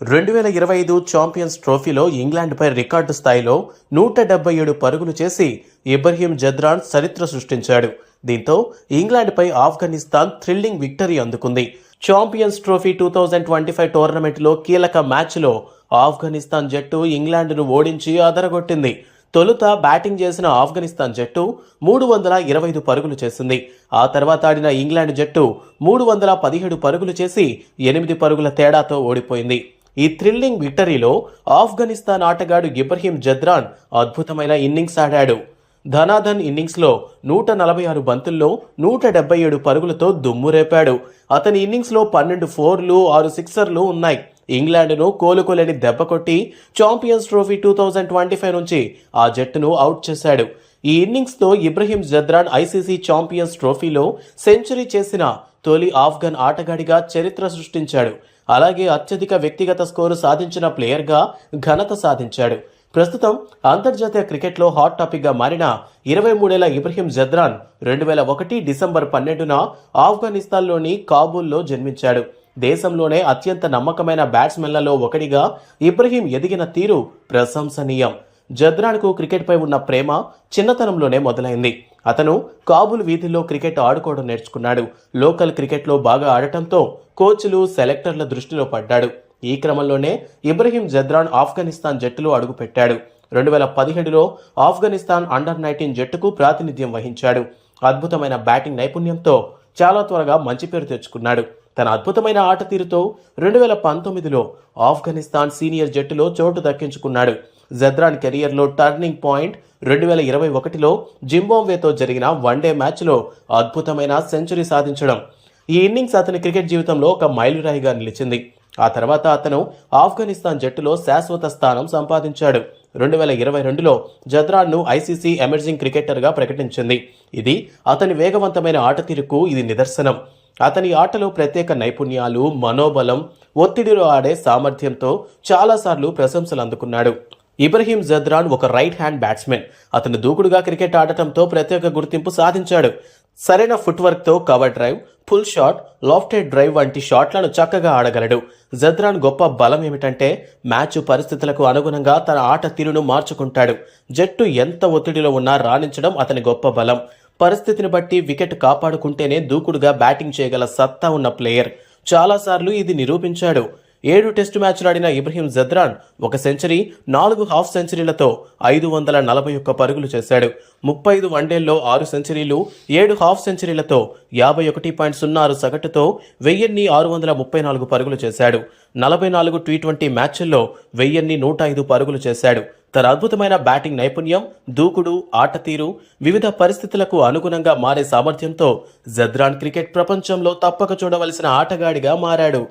రెండు వేల ఇరవై ఐదు ఛాంపియన్స్ ట్రోఫీలో ఇంగ్లాండ్పై రికార్డు స్థాయిలో నూట డెబ్బై ఏడు పరుగులు చేసి ఇబ్రహీం జద్రాన్ చరిత్ర సృష్టించాడు. దీంతో ఇంగ్లాండ్పై ఆఫ్ఘనిస్తాన్ థ్రిల్లింగ్ విక్టరీ అందుకుంది. Champions Trophy two thousand twenty five టోర్నమెంట్లో కీలక మ్యాచ్లో ఆఫ్ఘనిస్తాన్ జట్టు ఇంగ్లాండ్ను ఓడించి అదరగొట్టింది. తొలుత బ్యాటింగ్ చేసిన ఆఫ్ఘనిస్తాన్ జట్టు మూడు వందల ఇరవై ఐదు పరుగులు చేసింది. ఆ తర్వాత ఆడిన ఇంగ్లాండ్ జట్టు మూడు వందల పదిహేడు పరుగులు చేసి ఎనిమిది పరుగుల తేడాతో ఓడిపోయింది. ఈ థ్రిల్లింగ్ విక్టరీలో ఆఫ్ఘనిస్తాన్ ఆటగాడు ఇబ్రహీం జద్రాన్ అద్భుతమైన ఇన్నింగ్స్ ఆడాడు. ధనాధన్ ఇన్నింగ్స్లో నూట నలభై ఆరు బంతుల్లో నూట డెబ్బై ఏడు పరుగులతో దుమ్మురేపాడు అతని ఇన్నింగ్స్లో పన్నెండు ఫోర్లు ఆరు సిక్సర్లు ఉన్నాయి. ఇంగ్లాండ్ను కోలుకోలేని దెబ్బ కొట్టి Champions Trophy two thousand twenty five నుంచి ఆ జట్టును అవుట్ చేశాడు. ఈ ఇన్నింగ్స్తో ఇబ్రహీం జద్రాన్ ఐసీసీ ఛాంపియన్స్ ట్రోఫీలో సెంచరీ చేసిన తొలి ఆఫ్ఘన్ ఆటగాడిగా చరిత్ర సృష్టించాడు. అలాగే అత్యధిక వ్యక్తిగత స్కోరు సాధించిన ప్లేయర్గా ఘనత సాధించాడు. ప్రస్తుతం అంతర్జాతీయ క్రికెట్లో హాట్ టాపిక్గా మారిన ఇరవై మూడేళ్ళ ఇబ్రహీం జద్రాన్ రెండు వేల ఒకటి డిసెంబర్ పన్నెండున ఆఫ్ఘనిస్తాన్లోని కాబూల్లో జన్మించాడు. దేశంలోనే అత్యంత నమ్మకమైన బ్యాట్స్మెన్లలో ఒకటిగా ఇబ్రహీం ఎదిగిన తీరు ప్రశంసనీయం. జద్రాన్కు క్రికెట్పై ఉన్న ప్రేమ చిన్నతనంలోనే మొదలైంది. అతను కాబుల్ వీధిలో క్రికెట్ ఆడుకోవడం నేర్చుకున్నాడు. లోకల్ క్రికెట్లో బాగా ఆడటంతో కోచ్లు సెలెక్టర్ల దృష్టిలో పడ్డాడు. ఈ క్రమంలోనే ఇబ్రహీం జద్రాన్ ఆఫ్ఘనిస్తాన్ జట్టులో అడుగుపెట్టాడు. రెండు వేల పదిహేడులో ఆఫ్ఘనిస్తాన్ అండర్ నైన్టీన్ జట్టుకు ప్రాతినిధ్యం వహించాడు. అద్భుతమైన బ్యాటింగ్ నైపుణ్యంతో చాలా త్వరగా మంచి పేరు తెచ్చుకున్నాడు. తన అద్భుతమైన ఆట తీరుతో రెండు వేల పంతొమ్మిదిలో ఆఫ్ఘనిస్తాన్ సీనియర్ జట్టులో చోటు దక్కించుకున్నాడు. జద్రాన్ కెరియర్లో టర్నింగ్ పాయింట్ రెండు వేల ఇరవై ఒకటిలో జింబాబ్వేతో జరిగిన వన్డే మ్యాచ్లో అద్భుతమైన సెంచరీ సాధించడం. ఈ ఇన్నింగ్స్ అతని క్రికెట్ జీవితంలో ఒక మైలురాయిగా నిలిచింది. ఆ తర్వాత అతను ఆఫ్ఘనిస్తాన్ జట్టులో శాశ్వత స్థానం సంపాదించాడు. రెండు వేల ఇరవై రెండులో జద్రాన్ను ఐసీసీ ఎమర్జింగ్ క్రికెటర్గా ప్రకటించింది. ఇది అతని వేగవంతమైన ఆట తీరుకు ఇది నిదర్శనం. అతని ఆటలో ప్రత్యేక నైపుణ్యాలు మనోబలం ఒత్తిడిలో ఆడే సామర్థ్యంతో చాలాసార్లు ప్రశంసలు అందుకున్నాడు. ఇబ్రహీం జద్రాన్ ఒక రైట్ హ్యాండ్ బ్యాట్స్మెన్. అతను దూకుడుగా క్రికెట్ ఆడటంతో ప్రత్యేక గుర్తింపు సాధించాడు. సరైన ఫుట్వర్క్తో cover drive full shot lofted drive వంటి షాట్లను చక్కగా ఆడగలడు. జద్రాన్ గొప్ప బలం ఏమిటంటే మ్యాచ్ పరిస్థితులకు అనుగుణంగా తన ఆట తీరును మార్చుకుంటాడు. జట్టు ఎంత ఒత్తిడిలో ఉన్నా రాణించడం అతని గొప్ప బలం. పరిస్థితిని బట్టి వికెట్ కాపాడుకుంటేనే దూకుడుగా బ్యాటింగ్ చేయగల సత్తా ఉన్న ప్లేయర్. చాలాసార్లు ఇది నిరూపించాడు. ఏడు టెస్టు మ్యాచ్లు ఆడిన ఇబ్రహీం జద్రాన్ ఒక సెంచరీ నాలుగు హాఫ్ సెంచరీలతో ఐదు వందల నలభై ఒక్క పరుగులు చేశాడు. ముప్పై ఐదు వన్డేల్లో ఆరు సెంచరీలు ఏడు హాఫ్ సెంచరీలతో యాభై ఒకటి పాయింట్ సున్నా ఆరు సగటుతో వెయ్యిన్ని ఆరు వందల ముప్పై నాలుగు పరుగులు చేశాడు. నలభై నాలుగు టీ ట్వంటీ మ్యాచ్ల్లో వెయ్యిన్ని నూట ఐదు పరుగులు చేశాడు. తన అద్భుతమైన బ్యాటింగ్ నైపుణ్యం దూకుడు ఆట తీరు వివిధ పరిస్థితులకు అనుగుణంగా మారే సామర్థ్యంతో జద్రాన్ క్రికెట్ ప్రపంచంలో తప్పక చూడవలసిన ఆటగాడిగా మారాడు.